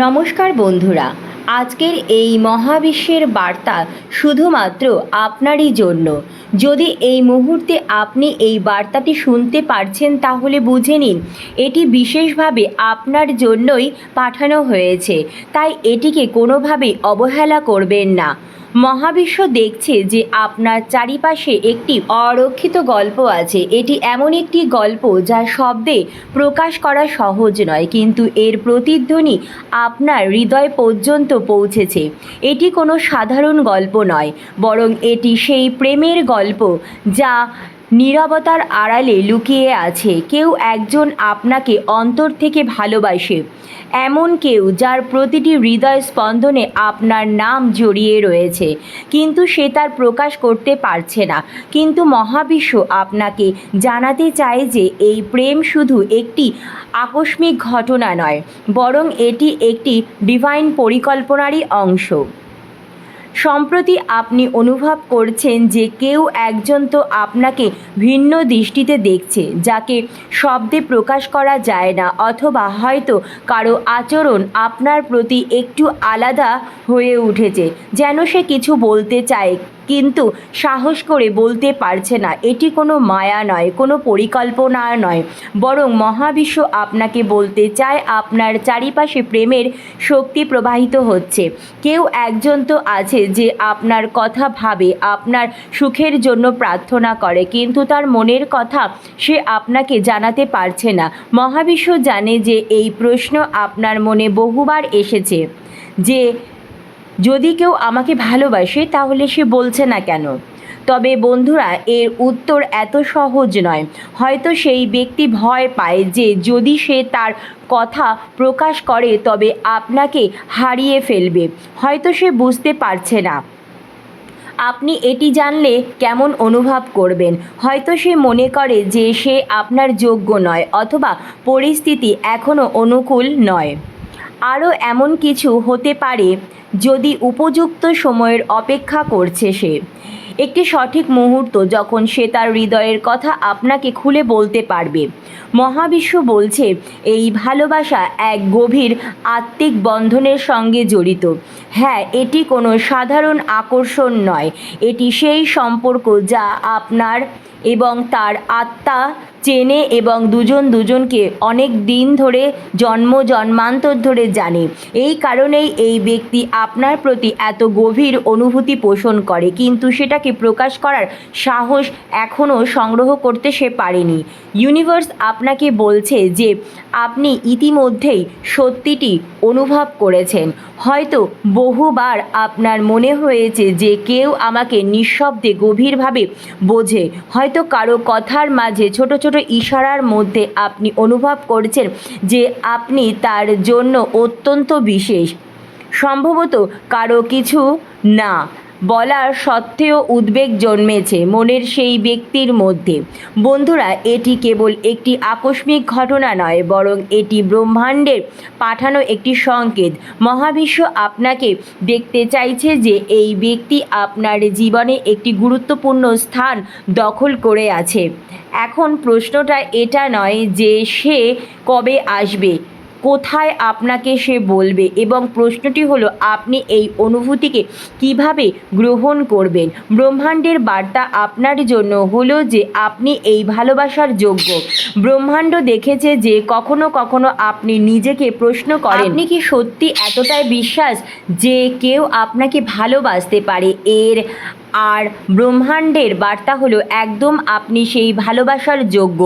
নমস্কার বন্ধুরা, আজকের এই মহাবিশ্বের বার্তা শুধুমাত্র আপনারই জন্য। যদি এই মুহূর্তে আপনি এই বার্তাটি শুনতে পারছেন, তাহলে বুঝে নিন, এটি বিশেষভাবে আপনার জন্যই পাঠানো হয়েছে। তাই এটিকে কোনোভাবেই অবহেলা করবেন না। মহাবিশ্ব দেখছে যে আপনার চারিপাশে একটি অরক্ষিত গল্প আছে। এটি এমন একটি গল্প যা শব্দে প্রকাশ করা সহজ নয়, কিন্তু এর প্রতিধ্বনি আপনার হৃদয় পর্যন্ত পৌঁছেছে। এটি কোনো সাধারণ গল্প নয়, বরং এটি সেই প্রেমের গল্প যা নীরবতার আড়ালে লুকিয়ে আছে। কেউ একজন আপনাকে অন্তর থেকে ভালোবাসে। এমন কেউ যার প্রতিটি হৃদয় স্পন্দনে আপনার নাম জড়িয়ে রয়েছে। কিন্তু সে তার প্রকাশ করতে পারছে না। কিন্তু মহাবিশ্ব আপনাকে জানাতে চায় যে এই প্রেম শুধু একটি আকস্মিক ঘটনা নয়, বরং এটি একটি ডিভাইন পরিকল্পনারই অংশ। সম্প্রতি আপনি অনুভব করছেন যে কেউ একজন তো আপনাকে ভিন্ন দৃষ্টিতে দেখছে, যাকে শব্দে প্রকাশ করা যায় না অথবা হয়তো কারও আচরণ আপনার প্রতি একটু আলাদা হয়ে উঠেছে, যেন সে কিছু বলতে চায়। কিন্তু সাহস করে বলতে পারছে না। এটি কোনো মায়া নয়, কোনো পরিকল্পনা নয়। বরং মহাবিশ্ব আপনাকে বলতে চায়, আপনার চারিপাশে প্রেমের শক্তি প্রবাহিত হচ্ছে। কেউ একজন তো আছে যে আপনার কথা ভাবে, আপনার সুখের জন্য প্রার্থনা করে, কিন্তু তার মনের কথা সে আপনাকে জানাতে পারছে না। মহাবিশ্ব জানে যে এই প্রশ্ন আপনার মনে বহুবার এসেছে, যে যদি কেউ আমাকে ভালোবাসে, তাহলে সে বলছে না কেন? তবে বন্ধুরা, এর উত্তর এত সহজ নয়। হয়তো সেই ব্যক্তি ভয় পায় যে যদি সে তার কথা প্রকাশ করে, তবে আপনাকে হারিয়ে ফেলবে। হয়তো সে বুঝতে পারছে না। আপনি এটি জানলে কেমন অনুভব করবেন? হয়তো সে মনে করে যে সে আপনার যোগ্য নয়, অথবা পরিস্থিতি এখনও অনুকূল নয়। আরও এমন কিছু হতে পারে যদি উপযুক্ত সময়ের অপেক্ষা করছে সে। একটি সঠিক মুহূর্ত যখন সে তার হৃদয়ের কথা আপনাকে খুলে বলতে পারবে। মহাবিশ্ব বলছে, এই ভালোবাসা এক গভীর আত্মিক বন্ধনের সঙ্গে জড়িত। হ্যাঁ এটি কোনো সাধারণ আকর্ষণ নয়। এটি সেই সম্পর্ক যা আপনার এবং তার আত্মা চেনে এবং দুজন দুজনকে অনেক দিন ধরে জন্ম, জন্মান্তর ধরে জানে। এই কারণেই এই ব্যক্তি আপনার প্রতি এত গভীর অনুভূতি পোষণ করে। কিন্তু সেটাকে প্রকাশ করার সাহস এখনও সংগ্রহ করতে সে পারেনি। ইউনিভার্স আপনাকে বলছে যে, আপনি ইতিমধ্যেই সত্যিটি অনুভব করেছেন। হয়তো বহুবার আপনার মনে হয়েছে যে কেউ আমাকে নিঃশব্দে গভীরভাবে বোঝে। হয়তো কারও কথার মাঝে ছোট ছোট ইশারার মধ্যে আপনি অনুভব করছেন যে আপনি তার জন্য অত্যন্ত বিশেষ। সম্ভবত কারও কিছু না। বলার সত্ত্বেও উদ্বেগ জন্মেছে মনের সেই ব্যক্তির মধ্যে। বন্ধুরা, এটি কেবল একটি আকস্মিক ঘটনা নয়, বরং এটি ব্রহ্মাণ্ডের পাঠানো একটি সংকেত। মহাবিশ্ব আপনাকে দেখতে চাইছে যে এই ব্যক্তি আপনার জীবনে একটি গুরুত্বপূর্ণ স্থান দখল করে আছে। এখন প্রশ্নটা এটা নয় যে সে কবে আসবে। কোথায় আপনাকে সে বলবে? এবং প্রশ্নটি হলো, আপনি এই অনুভূতিকে কীভাবে গ্রহণ করবেন? ব্রহ্মাণ্ডের বার্তা আপনার জন্য হলো যে, আপনি এই ভালোবাসার যোগ্য। ব্রহ্মাণ্ড দেখেছে যে, কখনো কখনো আপনি নিজেকে প্রশ্ন করেন, আপনি কি সত্যি এতটাই বিশ্বাস যে কেউ আপনাকে ভালোবাসতে পারে? এর আর ব্রহ্মাণ্ডের বার্তা হলো, একদম আপনি সেই ভালোবাসার যোগ্য।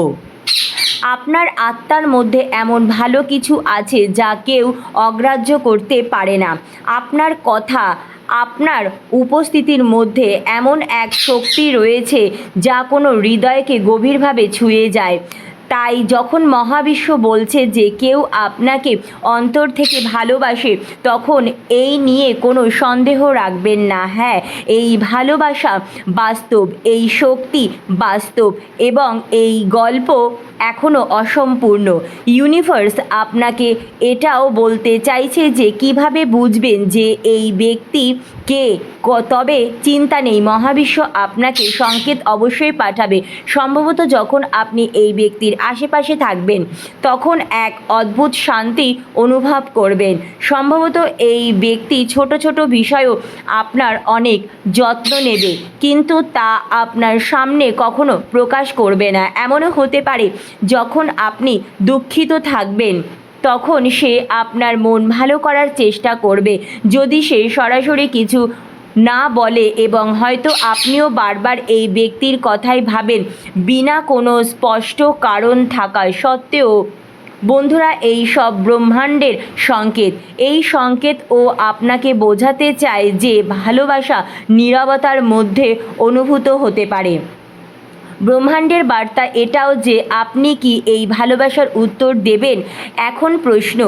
আপনার আত্মার মধ্যে এমন ভালো কিছু আছে যা কেউ অগ্রাহ্য করতে পারে না। আপনার কথা, আপনার উপস্থিতির মধ্যে এমন এক শক্তি রয়েছে যা কোনো হৃদয়কে গভীরভাবে ছুঁয়ে যায়। তাই যখন মহাবিশ্ব বলছে যে কেউ আপনাকে অন্তর থেকে ভালোবাসে, তখন এই নিয়ে কোনো সন্দেহ রাখবেন না। হ্যাঁ এই ভালোবাসা বাস্তব, এই শক্তি বাস্তব এবং এই গল্প এখনও অসম্পূর্ণ। ইউনিভার্স আপনাকে এটাও বলতে চাইছে যে কীভাবে বুঝবেন যে এই ব্যক্তি কে, তবে চিন্তা নেই, মহাবিশ্ব আপনাকে সংকেত অবশ্যই পাঠাবে। সম্ভবত যখন আপনি এই ব্যক্তির আশেপাশে থাকবেন, তখন এক অদ্ভুত শান্তি অনুভব করবেন। সম্ভবত এই ব্যক্তি ছোট ছোট বিষয়েও আপনার অনেক যত্ন নেবে, কিন্তু তা আপনার সামনে কখনো প্রকাশ করবে না। এমনও হতে পারে যখন আপনি দুঃখিত থাকবেন, তখন সে আপনার মন ভালো করার চেষ্টা করবে। যদি সে সরাসরি কিছু না বলে এবং হয়তো আপনিও বারবার এই ব্যক্তির কথাই ভাবেন বিনা কোনো স্পষ্ট কারণ থাকা সত্ত্বেও, বন্ধুরা, এই সব ব্রহ্মাণ্ডের সংকেত, এই সংকেত ও আপনাকে বোঝাতে চায় যে ভালোবাসা নীরবতার মধ্যে অনুভূত হতে পারে। ব্রহ্মাণ্ডের বার্তা এটাও যে আপনি কি এই ভালোবাসার উত্তর দেবেন? এখন প্রশ্ন,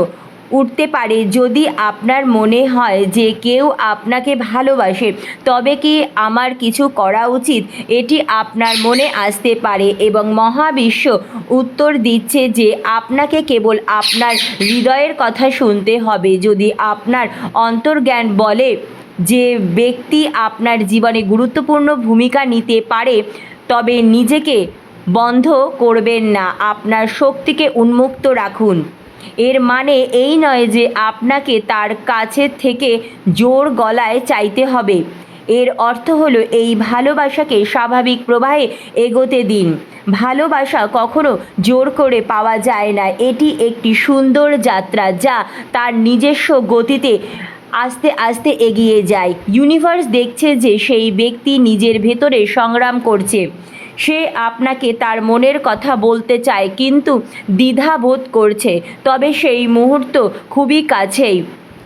উঠতে পারে যদি আপনার মনে হয় যে কেউ আপনাকে ভালোবাসে, তবে কি আমার কিছু করা উচিত? এটি আপনার মনে আসতে পারে এবং মহাবিশ্ব উত্তর দিচ্ছে যে আপনাকে কেবল আপনার হৃদয়ের কথা শুনতে হবে। যদি আপনার অন্তর্জ্ঞান বলে যে ব্যক্তি আপনার জীবনে গুরুত্বপূর্ণ ভূমিকা নিতে পারে তবে নিজেকে বন্ধ করবেন না, আপনার শক্তিকে উন্মুক্ত রাখুন। এর মানে এই নয় যে আপনাকে তার কাছে থেকে জোর গলায় চাইতে হবে। এর অর্থ হলো এই ভালোবাসাকে স্বাভাবিক প্রবাহে এগোতে দিন। ভালোবাসা কখনো জোর করে পাওয়া যায় না। এটি একটি সুন্দর যাত্রা যা তার নিজস্ব গতিতে আস্তে আস্তে এগিয়ে যায়। ইউনিভার্স দেখছে যে সেই ব্যক্তি নিজের ভেতরে সংগ্রাম করছে। সে আপনাকে তার মনের কথা বলতে চায়, কিন্তু দ্বিধা বোধ করছে। তবে সেই মুহূর্ত খুবই কাছেই।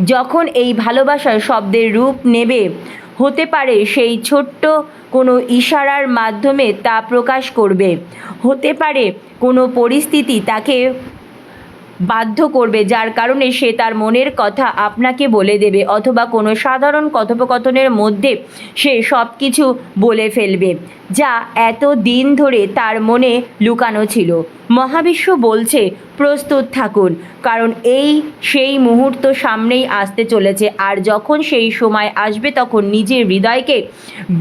যখন এই ভালোবাসার শব্দের রূপ নেবে, হতে পারে সেই ছোট্ট কোনো ইশারার মাধ্যমে তা প্রকাশ করবে। হতে পারে কোনো পরিস্থিতি তাকে বাধ্য করবে, যার কারণে সে তার মনের কথা আপনাকে বলে দেবে অথবা কোনো সাধারণ কথোপকথনের মধ্যে সে সব কিছু বলে ফেলবে, যা এত দিন ধরে তার মনে লুকানো ছিল। মহাবিশ্ব বলছে, প্রস্তুত থাকুন, কারণ এই সেই মুহূর্ত সামনেই আসতে চলেছে, আর যখন সেই সময় আসবে তখন নিজের হৃদয়কে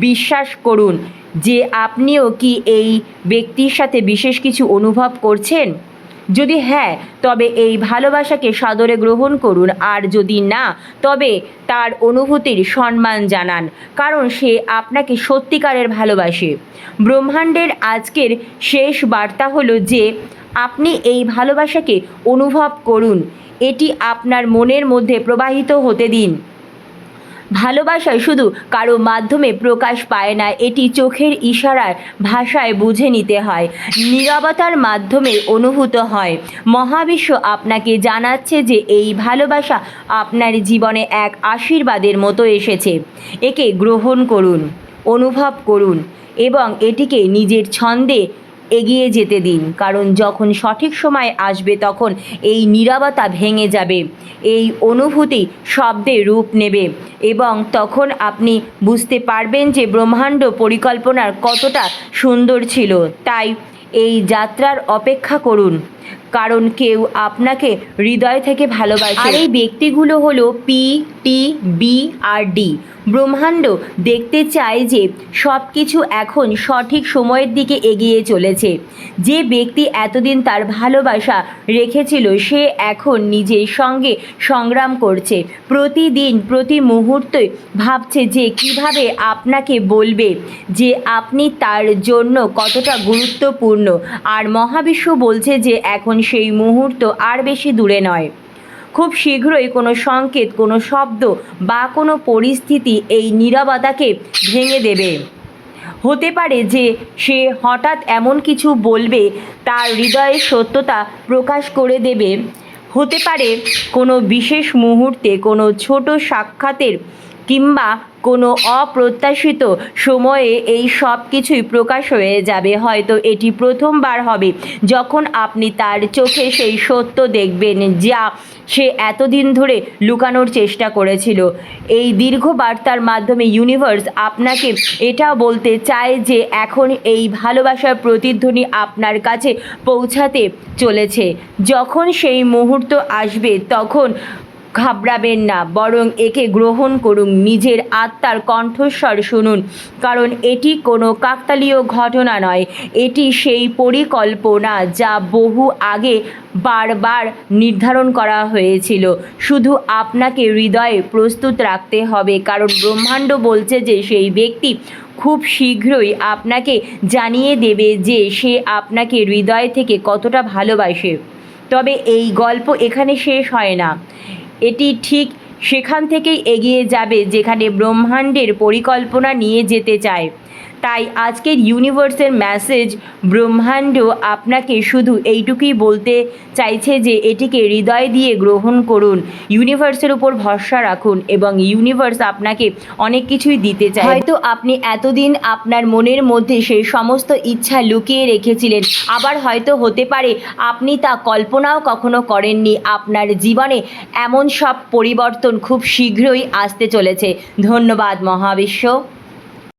বিশ্বাস করুন যে আপনিও কি এই ব্যক্তির সাথে বিশেষ কিছু অনুভব করছেন? যদি হ্যাঁ তবে এই ভালোবাসাকে সাদরে গ্রহণ করুন, আর যদি না, তবে তার অনুভূতির সম্মান জানান, কারণ সে আপনাকে সত্যিকারের ভালোবাসে। ব্রহ্মাণ্ডের আজকের শেষ বার্তা হলো যে, আপনি এই ভালোবাসাকে অনুভব করুন, এটি আপনার মনের মধ্যে প্রবাহিত হতে দিন। ভালোবাসা শুধু কারও মাধ্যমে প্রকাশ পায় না, এটি চোখের ইশারার ভাষায় বুঝে নিতে হয়, নীরবতার মাধ্যমে অনুভূত হয়। মহাবিশ্ব আপনাকে জানাচ্ছে যে এই ভালোবাসা আপনার জীবনে এক আশীর্বাদের মতো এসেছে। একে গ্রহণ করুন, অনুভব করুন এবং এটিকে নিজের ছন্দে এগিয়ে যেতে দিন, কারণ যখন সঠিক সময় আসবে তখন এই নীরবতা ভেঙে যাবে। এই অনুভূতি শব্দে রূপ নেবে এবং তখন আপনি বুঝতে পারবেন যে ব্রহ্মাণ্ড পরিকল্পনার কতটা সুন্দর ছিল। তাই এই যাত্রার অপেক্ষা করুন। কারণ কেউ আপনাকে হৃদয় থেকে ভালোবাসে। আর এই ব্যক্তিগুলো হলো P T B R D ব্রহ্মাণ্ড দেখতে চায় যে সব কিছু এখন সঠিক সময়ের দিকে এগিয়ে চলেছে। যে ব্যক্তি এতদিন তার ভালোবাসা রেখেছিল, সে এখন নিজের সঙ্গে সংগ্রাম করছে। প্রতিদিন, প্রতি মুহূর্তে ভাবছে যে কীভাবে আপনাকে বলবে যে আপনি তার জন্য কতটা গুরুত্বপূর্ণ। আর মহাবিশ্ব বলছে যে এখন সেই মুহূর্ত আর বেশি দূরে নয়। খুব শীঘ্রই কোনো সংকেত, কোনো শব্দ বা কোনো পরিস্থিতি এই নীরবতাকে ভেঙে দেবে। হতে পারে যে সে হঠাৎ এমন কিছু বলবে, তার হৃদয়ের সত্যতা প্রকাশ করে দেবে। হতে পারে কোনো বিশেষ মুহূর্তে কোনো ছোট সাক্ষাতের কিংবা কোনো অপ্রত্যাশিত সময়ে এই সব কিছুই প্রকাশ হয়ে যাবে। হয়তো এটি প্রথমবার হবে। যখন আপনি তার চোখে সেই সত্য দেখবেন যা সে এতদিন ধরে লুকানোর চেষ্টা করেছিল। এই দীর্ঘ বার্তার মাধ্যমে ইউনিভার্স আপনাকে এটা বলতে চায় যে এখন এই ভালোবাসার প্রতিধ্বনি আপনার কাছে পৌঁছাতে চলেছে। যখন সেই মুহূর্ত আসবে, তখন ঘাবড়াবেন না, বরং একে গ্রহণ করুন, নিজের আত্মার কণ্ঠস্বর শুনুন, কারণ এটি কোনো কাকতালীয় ঘটনা নয়, এটি সেই পরিকল্পনা যা বহু আগে বারবার নির্ধারণ করা হয়েছিল। শুধু আপনাকে হৃদয়ে প্রস্তুত রাখতে হবে, কারণ ব্রহ্মাণ্ড বলছে যে সেই ব্যক্তি খুব শীঘ্রই আপনাকে জানিয়ে দেবে যে সে আপনাকে হৃদয় থেকে কতটা ভালোবাসে। তবে এই গল্প এখানে শেষ হয় না। এটি ঠিক সেখান থেকেই এগিয়ে যাবে যেখানে ব্রহ্মাণ্ডের পরিকল্পনা নিয়ে যেতে চায়। তাই আজকের ইউনিভার্সের মেসেজ ব্রহ্মাণ্ড আপনাকে শুধু এইটুকুই বলতে চাইছে যে এটিকে হৃদয় দিয়ে গ্রহণ করুন ইউনিভার্সের উপর ভরসা রাখুন এবং ইউনিভার্স আপনাকে অনেক কিছুই দিতে চায়। হয়তো আপনি এতদিন আপনার মনের মধ্যে সেই সমস্ত ইচ্ছা লুকিয়ে রেখেছিলেন, আবার হয়তো হতে পারে আপনি তা কল্পনাও কখনো করেননি, আপনার জীবনে এমন সব পরিবর্তন খুব শীঘ্রই আসতে চলেছে। ধন্যবাদ মহাবিশ্ব।